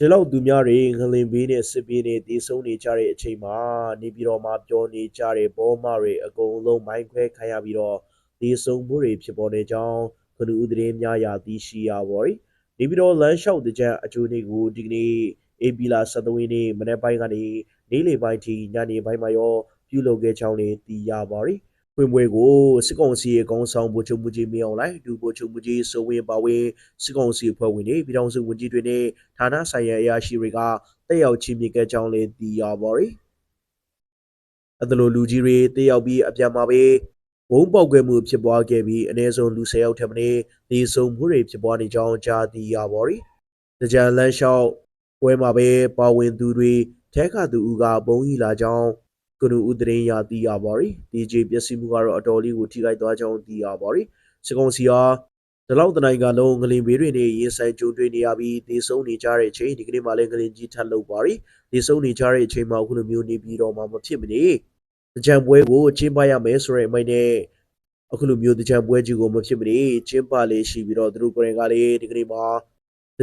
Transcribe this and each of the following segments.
ဒီလောက်သူများတွေငလင်ဘေးနဲ့စစ်ပြေးနဲ့တည်ဆုံနေကြတဲ့အချိန်မှာနေပြည်တော်မှာပြောနေကြတဲ့ဘောမတွေအကုန်လုံးမိုင်းခွဲခံရပြီးတော့တည်ဆုံမှုတွေဖြစ်ပေါ်နေကြောင်းခဏဦးသတင်းများရာသိရှိရပါရီနေပြည်တော်လမ်းလျှောက်တကြံအကျိုးတွေကိုဒီကနေ့အေပီလာ73ရက်နေ့မနေ့ပိုင်းကနေနေ့လယ်ပိုင်းထိညနေပိုင်းမှာရောပြုလုပ်ခဲ့ကြောင်းလည်းသိရပါရီ ဖွင့်ပွဲကိုစစ်ကောင်စီရဲ့ကောင်းဆောင်ဗိုလ်ချုပ်မှုကြီးမင်းအောင်လှိုင်ဒူဗိုလ်ချုပ်မှုကြီးစိုးဝင်းပါဝင်စစ်ကောင်စီအဖွဲ့ဝင်တွေပြည်ထောင်စုဝန်ကြီးတွေနဲ့ဌာနဆိုင်ရာအရာရှိတွေကတက်ရောက်ချင်းမြင့်ခဲ့ကြောင်းလည်းသိရပါရီ။အဲ့ဒါလိုလူကြီးတွေတက်ရောက်ပြီးအပြန်မှာပဲဘုံပေါက်ကွဲမှုဖြစ်ပွားခဲ့ပြီးအနည်းဆုံးလူ10ယောက်ထပ်မံသေဆုံးမှုတွေဖြစ်ပွားနေကြောင်းကြားသိရပါရီ။တကြံလန်းလျှောက်ပွဲမှာပဲပါဝင်သူတွေထဲကသူဦးကဘုံကြီးလာကြောင်း ကနူဦးသတင်းရသိရပါရီ။ DJ ပျက်စီးမှုကတော့အတော်လေးကိုထိခိုက်သွားကြောင်းသိရပါရီ။စကုံစီဟာဒီလောက်တနိုင်ကလုံးငလင်ဘေးတွေနဲ့ရင်ဆိုင်ကြုံတွေ့နေရပြီးသေဆုံးနေကြတဲ့အချိန်ဒီကနေ့မှလည်းငလင်ကြီးထပ်လုပ်ပါရီသေဆုံးနေကြတဲ့အချိန်မှာအခုလိုမျိုးနေပြီးတော့မှမဖြစ်မနေကြံပွဲကိုကျင်းပရမယ်ဆိုတဲ့အမိုက်နဲ့အခုလိုမျိုးကြံပွဲကြီးကိုမဖြစ်မနေကျင်းပလေးရှိပြီးတော့သူတို့ကိုယ်တိုင်ကလည်းဒီကနေ့မှ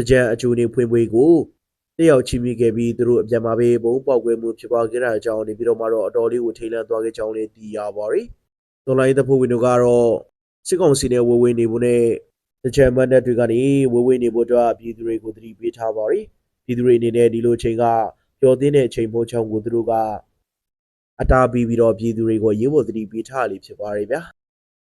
ကြံအကျိုးနေဖွင့်ပွဲကို တက်ရောက်ချီးမြှင့်ခဲ့ပြီးသူတို့အပြန်မှာပဲဘုံပေါက်ကွဲမှုဖြစ်ပွားခဲ့တဲ့အကြောင်းနေပြီးတော့မှတော့အတော်လေးကိုထိတ်လန့်သွားခဲ့ကြောင်းလည်းသိရပါရီတော်လိုင်းတဲ့ဖို့ဝင်တို့ကတော့စစ်ကောင်စီနဲ့ဝေဝေးနေဖို့နဲ့တချမ်းမတ်တဲ့တွေကနေဝေဝေးနေဖို့အတွက်ပြည်သူတွေကိုသတိပေးထားပါရီပြည်သူတွေအနေနဲ့ဒီလိုချိန်ကပျော်သင်းတဲ့အချိန်မို့ချောင်းကိုသူတို့ကအတားပြီးပြီးတော့ပြည်သူတွေကိုရေးဖို့သတိပေးထားလိမ့်ဖြစ်ပါရီဗျာ